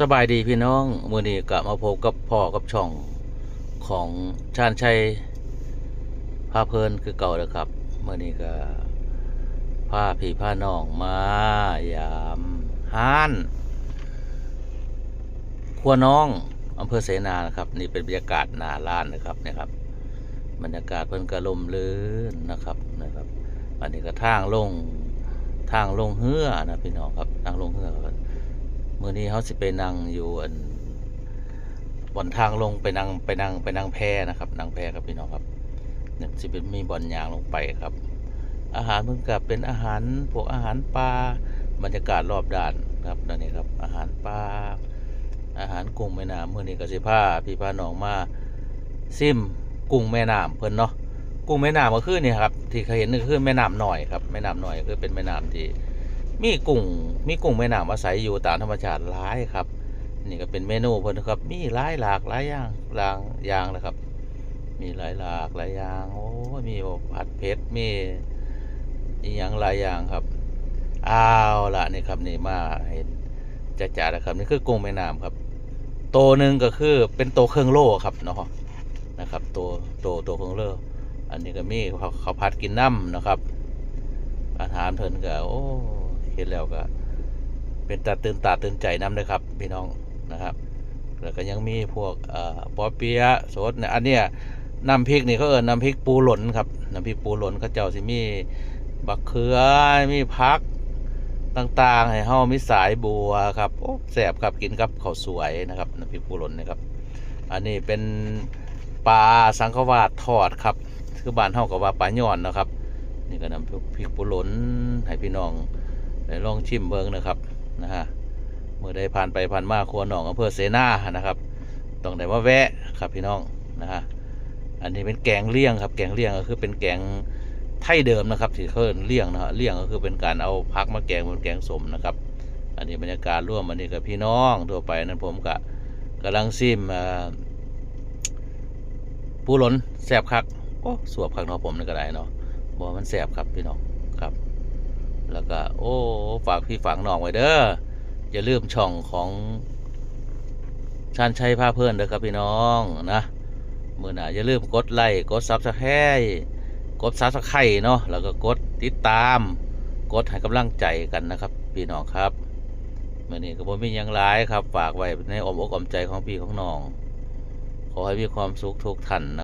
สบายดีพี่น้องมือนี้กลับมาพบกับพ่อกับช่องของชาญชัยพาเพลินคือเก่าเลยครับมือนี้ก็พาพี่พาน้องมายามห้านครัวน้องอำเภอเสนานะครับ นี่เป็นบรรยากาศหนาล้านนะครับเนี่ยครับ บรรยากาศเพิ่นกระลมลื่นนะครับนะครับอันนี้ก็ทางลงทางลงเฮือนะพี่น้องครับทางลงเฮือ มื่อนี้เขาสิไปนั่งอยู่อันบนทางลงไปนั่งไปนั่งไปนั่งแพนะครับนั่งแพครับพี่น้องครับเนี่ยสิเป็นมีบ่อนยางลงไปครับ อาหารเพิ่งกับเป็นอาหารพวกอาหารปลาบรรยากาศรอบด้านครับนั่นนี่ครับอาหารปลาอาหารกุ้งแม่น้ำเมื่อนี้กสิพาพี่พาน้องมาซิมกุ้งแม่น้ำเพิ่นเนาะกุ้งแม่น้ำก็คือนี่ครับที่เคยเห็นก็คือแม่น้ำหน่อยครับแม่น้ำหน่อยคือเป็นแม่น้ำที่ มีกุ้งมีกุ้งแม่น้ำอาศัยอยู่ตามธรรมชาติหลายครับ นี่ก็เป็นเมนูเพิ่นนะครับ มีหลายหลากหลายอย่างหลางอย่างนะครับ มีหลายหลากหลายอย่างโอ้มีผัดเผ็ดมีอีหยังหลายอย่างครับอ้าวละนี่ครับนี่มาเห็นจะจ่าแล้วครับนี่คือกุ้งแม่น้ำครับโตวหนึ่งก็คือเป็นโตวเครื่องโล่ครับเนาะนะครับ ตัวโตตัวเครื่องโล่อันนี้ก็มีเขาเขาพัดกินน้ำนะครับอาหารเพิ่นก็โอ้ เห็นแล้วก็ เป็นตาตื่นตาตื่นใจน้ำเลยครับ พี่น้องนะครับ แล้วก็ยังมีพวกเอ่อปอเปียะสดเนี่ยอันเนี้ยน้ำพริกนี่เขาเอิญน้ำพริกปูหล่นครับน้ำพริกปูหล่นเขาเจ้าสิมีบักเขือมีพักต่างๆ ให้เฮามีสายบัวครับโอ้แซ่บครับกินกับข้าวสวยนะครับน้ำพริกปูหล่นนะครับ อันนี้เป็นปลาสังขวาดทอดครับคือบ้านเฮาก็ว่าปลาย่อนนะครับ นี่ก็น้ำพริกปูหล่นให้พี่น้อง ได้ลองชิมเบิ่งนะครับนะฮะเมื่อได้ผ่านไปผ่านมาครัวหนองอำเภอเสนานะครับต้องได้มาแวะครับพี่น้องนะฮะอันนี้เป็นแกงเลี่ยงครับ แกงเลี่ยงก็คือเป็นแกงไทยเดิมนะครับที่เขาเอิ้นเลี่ยงนะฮะเลี่ยงก็คือเป็นการเอาพักมาแกงเป็นแกงสมนะครับ อันนี้บรรยากาศร่วมอันนี้กับพี่น้องทั่วไปนั้นผมก็กำลังซิมอ่าปูหลนแซ่บคักโอ้สวบคักเนาะผมนี่ก็ได้เนาะบอกมันแสบครับพี่น้อง แล้วก็โอ้ ฝากพี่ฝากน้องไว้เด้ออย่าลืมช่องของชานชัยพาเพื่อนเด้อครับพี่น้องนะมือหน่าอย่าลืมกดไลค์กดซับสไครต์กดซับสไครต์เนาะแล้วก็กดติดตาม กดให้กำลังใจกันนะครับ พี่น้องครับมื่อนี้ก็บ่มีหยังร้ายครับ ฝากไว้ในอมอกอ้อมใจของพี่ของน้อง ขอให้มีความสุขทุกท่านนะ